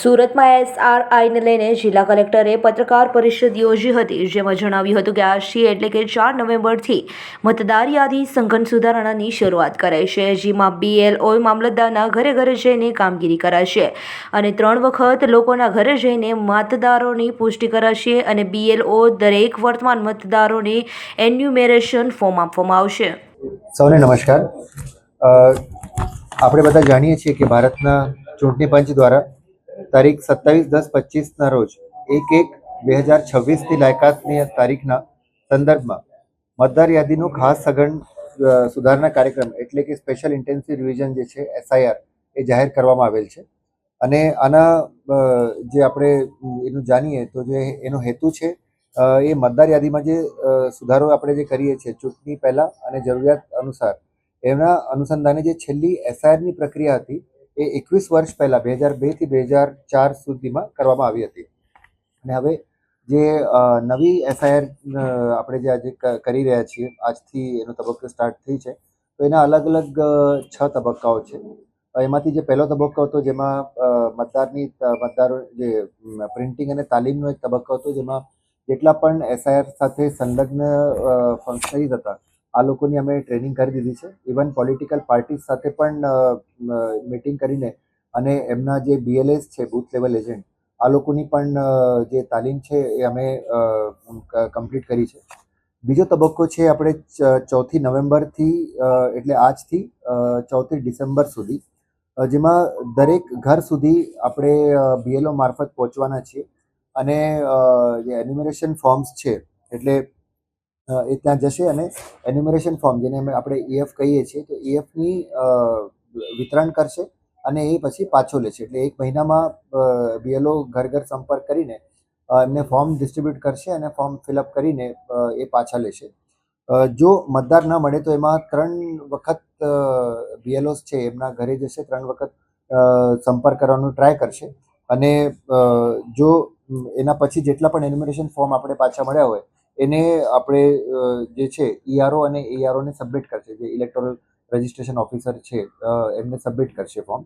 સુરતમાં એસઆરઆઈને લઈને જિલ્લા કલેક્ટરે પત્રકાર પરિષદ યોજી હતી, જેમાં જણાવ્યું હતું કે આજથી એટલે કે ચાર નવેમ્બરથી મતદાર યાદી સંઘન સુધારણાની શરૂઆત કરાઈ છે, જેમાં બીએલઓ મામલતદારના ઘરે ઘરે જઈને કામગીરી કરાશે અને ત્રણ વખત લોકોના ઘરે જઈને મતદારોની પુષ્ટિ કરાશે અને બીએલઓ દરેક વર્તમાન મતદારોને એન્યુમેરેશન ફોર્મ આપવામાં આવશે. સૌને નમસ્કાર. આપણે બધા જાણીએ છીએ કે ભારતના ચૂંટણી પંચ દ્વારા તારીખ સત્તાવીસ દસ પચીસના રોજ, એક એક બે હજાર છવ્વીસની લાયકાતની તારીખના સંદર્ભમાં મતદાર યાદીનું ખાસ સઘન સુધારણા કાર્યક્રમ એટલે કે સ્પેશિયલ ઇન્ટેન્સિવ રિવિઝન જે છે, એસઆઈઆર, એ જાહેર કરવામાં આવેલ છે. અને આના જે આપણે એનું જાણીએ તો જે એનો હેતુ છે એ મતદાર યાદીમાં જે સુધારો આપણે જે કરીએ છીએ, ચૂંટણી પહેલાં અને જરૂરિયાત અનુસાર, એના અનુસંધાને જે છેલ્લી એસઆઈઆરની પ્રક્રિયા હતી એ એકવીસ વર્ષ પહેલાં, બે હજાર બેથી બે હજાર ચાર સુધીમાં કરવામાં આવી હતી. અને હવે જે નવી એસઆઈઆર આપણે જે આજે કરી રહ્યા છીએ, આજથી એનો તબક્કો સ્ટાર્ટ થઈ છે, તો એના અલગ અલગ છ તબક્કાઓ છે. એમાંથી જે પહેલો તબક્કો હતો જેમાં મતદારની મતદારો, જે પ્રિન્ટિંગ અને તાલીમનો એક તબક્કો હતો જેમાં જેટલા પણ એસઆઈઆર સાથે સંલગ્ન ફંક્શનરીઝ હતા આ લોકોની અમે ટ્રેનિંગ કરી દીધી છે. ઇવન પોલિટિકલ પાર્ટીઝ સાથે પણ મિટિંગ કરીને અને એમના જે બીએલએસ છે બૂથ લેવલ એજન્ટ આ લોકોની પણ જે તાલીમ છે એ અમે કમ્પ્લીટ કરી છે. બીજો તબક્કો છે આપણે ચોથી નવેમ્બરથી એટલે આજથી ચોથી ડિસેમ્બર સુધી જેમાં દરેક ઘર સુધી આપણે બીએલઓ મારફત પહોંચવાના છીએ. અને જે એન્યુમરેશન ફોર્મ્સ છે, એટલે એ ત્યાં જશે અને એન્યુમરેશન ફોર્મ જેને આપણે ઈએફ કહીએ છીએ, તો ઈએફની વિતરણ કરશે અને એ પછી પાછો લેશે. એટલે એક મહિનામાં બીએલઓ ઘર ઘર સંપર્ક કરીને એમને ફોર્મ ડિસ્ટ્રીબ્યુટ કરશે અને ફોર્મ ફિલઅપ કરીને એ પાછા લેશે. જો મતદાર ન મળે તો એમાં ત્રણ વખત બીએલઓસ છે, એમના ઘરે જશે, ત્રણ વખત સંપર્ક કરવાનો ટ્રાય કરશે. અને જો, એના પછી જેટલા પણ એન્યુમરેશન ફોર્મ આપણે પાછા મળ્યા હોય એને આપણે જે છે ઈઆરઓ અને એઆરઓને સબમિટ કરશે. જે ઇલેક્ટોરલ રજિસ્ટ્રેશન ઓફિસર છે એમને સબમિટ કરશે ફોર્મ